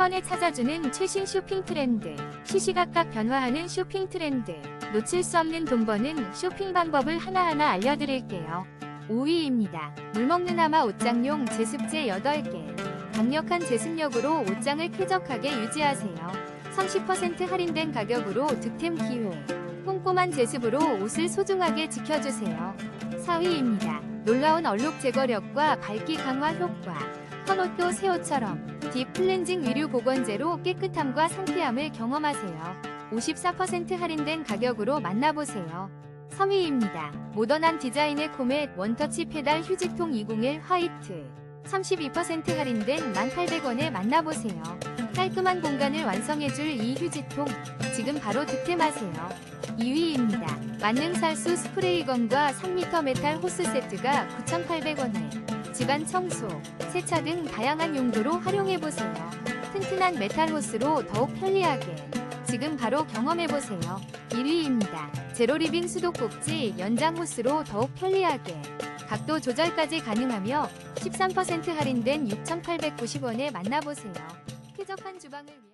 번에 찾아주는 최신 쇼핑 트렌드. 시시각각 변화하는 쇼핑 트렌드. 놓칠 수 없는 돈 버는 쇼핑 방법을 하나하나 알려드릴게요. 5위입니다. 물먹는 하마 옷장용 제습제 8개. 강력한 제습력으로 옷장을 쾌적하게 유지하세요. 30% 할인된 가격으로 득템 기회. 꼼꼼한 제습으로 옷을 소중하게 지켜주세요. 4위입니다. 놀라운 얼룩 제거력과 밝기 강화 효과. 헌옷도 새 옷처럼 딥 클렌징 위류 보건제로 깨끗함과 상쾌함을 경험하세요. 54% 할인된 가격으로 만나보세요. 3위입니다. 모던한 디자인의 코멧 원터치 페달 휴지통 201 화이트. 32% 할인된 1,800원에 만나보세요. 깔끔한 공간을 완성해줄 이 휴지통. 지금 바로 득템하세요. 2위입니다. 만능 살수 스프레이건과 3m 메탈 호스 세트가 9,800원에 집안 청소, 세차 등 다양한 용도로 활용해보세요. 튼튼한 메탈 호스로 더욱 편리하게 지금 바로 경험해보세요. 1위입니다. 제로리빙 수도꼭지 연장 호스로 더욱 편리하게 각도 조절까지 가능하며 13% 할인된 6,890원에 만나보세요. 쾌적한 주방을 위해